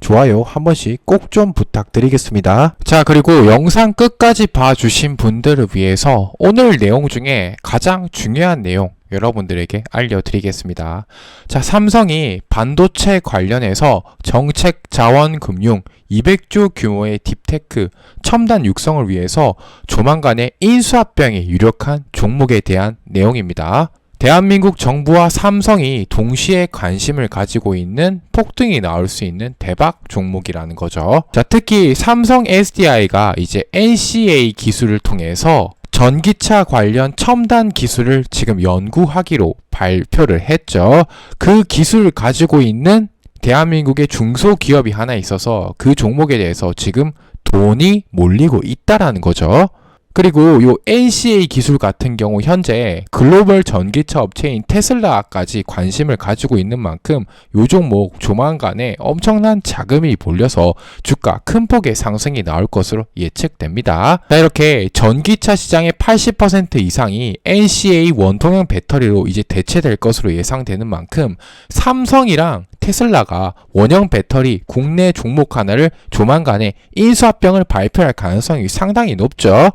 좋아요 한 번씩 꼭 좀 부탁드리겠습니다. 자, 그리고 영상 끝까지 봐주신 분들을 위해서 오늘 내용 중에 가장 중요한 내용 여러분들에게 알려드리겠습니다. 자, 삼성이 반도체 관련해서 정책 자원 금융 200조 규모의 딥테크 첨단 육성을 위해서 조만간에 인수합병에 유력한 종목에 대한 내용입니다. 대한민국 정부와 삼성이 동시에 관심을 가지고 있는 폭등이 나올 수 있는 대박 종목이라는 거죠. 자, 특히 삼성 SDI가 이제 NCA 기술을 통해서 전기차 관련 첨단 기술을 지금 연구하기로 발표를 했죠. 그 기술을 가지고 있는 대한민국의 중소기업이 하나 있어서 그 종목에 대해서 지금 돈이 몰리고 있다라는 거죠. 그리고 요 NCA 기술 같은 경우 현재 글로벌 전기차 업체인 테슬라까지 관심을 가지고 있는 만큼 요 종목 조만간에 엄청난 자금이 몰려서 주가 큰 폭의 상승이 나올 것으로 예측됩니다. 자, 이렇게 전기차 시장의 80% 이상이 NCA 원통형 배터리로 이제 대체될 것으로 예상되는 만큼 삼성이랑 테슬라가 원형 배터리 국내 종목 하나를 조만간에 인수합병을 발표할 가능성이 상당히 높죠.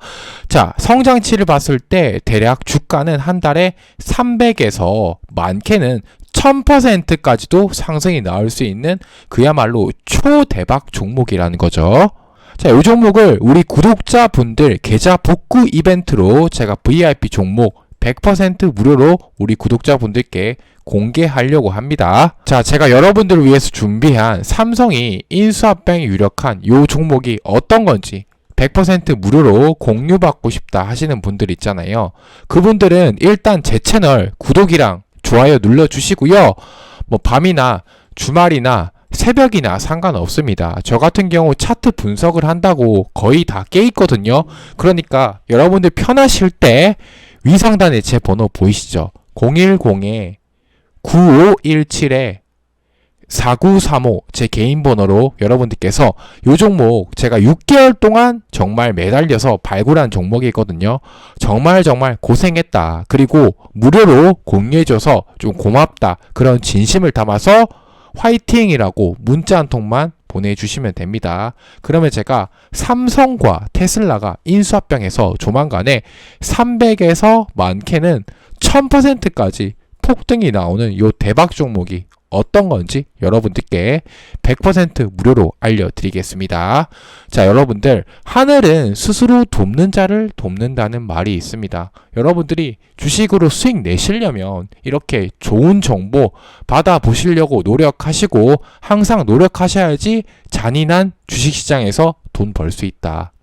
자, 성장치를 봤을 때 대략 주가는 한 달에 300에서 많게는 1000%까지도 상승이 나올 수 있는 그야말로 초대박 종목이라는 거죠. 자, 이 종목을 우리 구독자분들 계좌 복구 이벤트로 제가 VIP 종목 100% 무료로 우리 구독자분들께 공개하려고 합니다. 자, 제가 여러분들을 위해서 준비한 삼성이 인수합병에 유력한 요 종목이 어떤 건지 100% 무료로 공유받고 싶다 하시는 분들 있잖아요. 그분들은 일단 제 채널 구독이랑 좋아요 눌러주시고요. 뭐 밤이나 주말이나 새벽이나 상관없습니다. 저 같은 경우 차트 분석을 한다고 거의 다 깨 있거든요. 그러니까 여러분들 편하실 때 위상단에 제 번호 보이시죠? 010에 9517에 4935 제 개인 번호로 여러분들께서 요 종목 제가 6개월 동안 정말 매달려서 발굴한 종목이거든요. 정말 정말 고생했다. 그리고 무료로 공유해줘서 좀 고맙다. 그런 진심을 담아서 화이팅이라고 문자 한 통만 보내주시면 됩니다. 그러면 제가 삼성과 테슬라가 인수합병해서 조만간에 300에서 많게는 1000%까지 폭등이 나오는 요 대박 종목이 어떤 건지 여러분들께 100% 무료로 알려드리겠습니다. 자, 여러분들, 하늘은 스스로 돕는 자를 돕는다는 말이 있습니다. 여러분들이 주식으로 수익 내시려면 이렇게 좋은 정보 받아보시려고 노력하시고 항상 노력하셔야지 잔인한 주식시장에서 돈 벌 수 있다.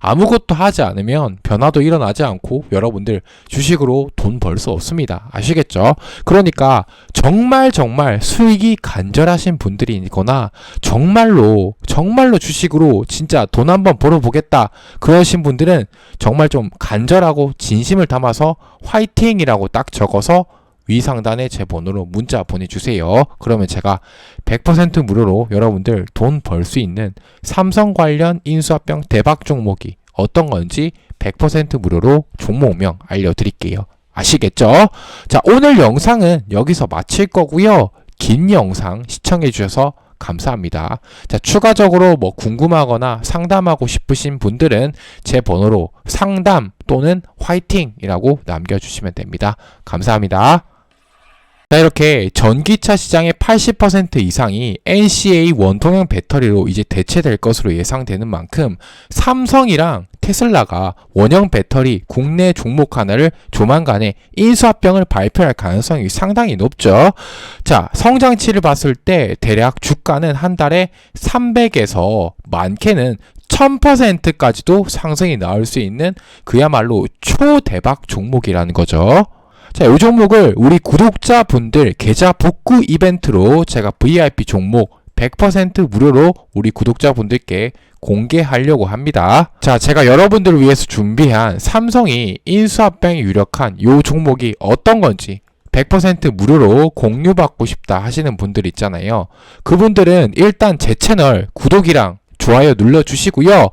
아무것도 하지 않으면 변화도 일어나지 않고 여러분들 주식으로 돈 벌 수 없습니다. 아시겠죠? 그러니까 정말 정말 수익이 간절하신 분들이거나 정말로 정말로 주식으로 진짜 돈 한번 벌어보겠다 그러신 분들은 정말 좀 간절하고 진심을 담아서 화이팅이라고 딱 적어서 위 상단에 제 번호로 문자 보내주세요. 그러면 제가 100% 무료로 여러분들 돈 벌 수 있는 삼성 관련 인수합병 대박 종목이 어떤 건지 100% 무료로 종목명 알려드릴게요. 아시겠죠? 자, 오늘 영상은 여기서 마칠 거고요. 긴 영상 시청해 주셔서 감사합니다. 자, 추가적으로 뭐 궁금하거나 상담하고 싶으신 분들은 제 번호로 상담 또는 화이팅이라고 남겨주시면 됩니다. 감사합니다. 자, 이렇게 전기차 시장의 80% 이상이 NCA 원통형 배터리로 이제 대체될 것으로 예상되는 만큼 삼성이랑 테슬라가 원형 배터리 국내 종목 하나를 조만간에 인수합병을 발표할 가능성이 상당히 높죠. 자, 성장치를 봤을 때 대략 주가는 한 달에 300에서 많게는 1000%까지도 상승이 나올 수 있는 그야말로 초대박 종목이라는 거죠. 자, 이 종목을 우리 구독자분들 계좌 복구 이벤트로 제가 VIP 종목 100% 무료로 우리 구독자분들께 공개하려고 합니다. 자, 제가 여러분들을 위해서 준비한 삼성이 인수합병에 유력한 요 종목이 어떤 건지 100% 무료로 공유받고 싶다 하시는 분들 있잖아요. 그분들은 일단 제 채널 구독이랑 좋아요 눌러주시고요.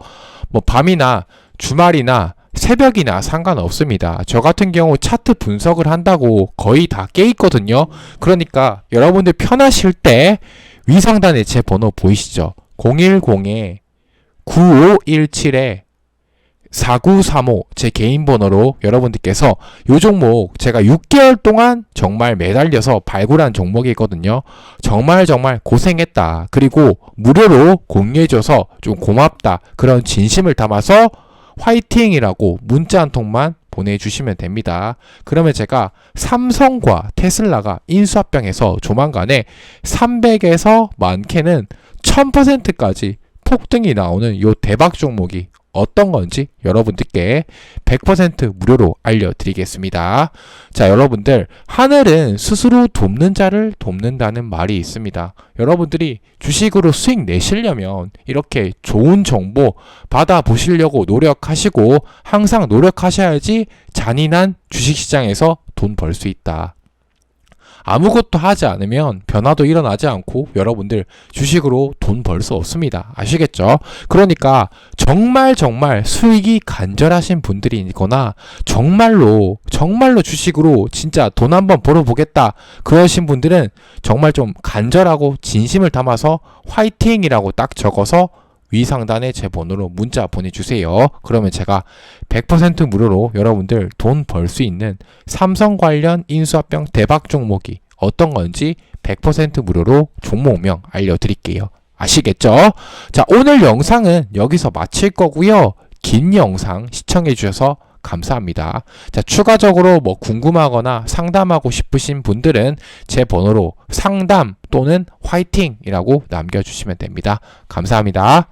뭐 밤이나 주말이나 새벽이나 상관없습니다. 저 같은 경우 차트 분석을 한다고 거의 다 깨 있거든요. 그러니까 여러분들 편하실 때 위상단에 제 번호 보이시죠? 010에 9517에 4935 제 개인 번호로 여러분들께서 요 종목 제가 6개월 동안 정말 매달려서 발굴한 종목이거든요. 정말 정말 고생했다. 그리고 무료로 공유해줘서 좀 고맙다. 그런 진심을 담아서 화이팅이라고 문자 한 통만 보내주시면 됩니다. 그러면 제가 삼성과 테슬라가 인수합병해서 조만간에 300에서 많게는 1000%까지 폭등이 나오는 요 대박 종목이 어떤 건지 여러분들께 100% 무료로 알려드리겠습니다. 자, 여러분들, 하늘은 스스로 돕는 자를 돕는다는 말이 있습니다. 여러분들이 주식으로 수익 내시려면 이렇게 좋은 정보 받아보시려고 노력하시고 항상 노력하셔야지 잔인한 주식시장에서 돈 벌 수 있다. 아무것도 하지 않으면 변화도 일어나지 않고 여러분들 주식으로 돈 벌 수 없습니다. 아시겠죠? 그러니까 정말 정말 수익이 간절하신 분들이거나 정말로 정말로 주식으로 진짜 돈 한번 벌어보겠다 그러신 분들은 정말 좀 간절하고 진심을 담아서 화이팅이라고 딱 적어서 위 상단에 제 번호로 문자 보내주세요. 그러면 제가 100% 무료로 여러분들 돈 벌 수 있는 삼성 관련 인수합병 대박 종목이 어떤 건지 100% 무료로 종목명 알려드릴게요. 아시겠죠? 자, 오늘 영상은 여기서 마칠 거고요. 긴 영상 시청해 주셔서 감사합니다. 자, 추가적으로 뭐 궁금하거나 상담하고 싶으신 분들은 제 번호로 상담 또는 화이팅이라고 남겨주시면 됩니다. 감사합니다.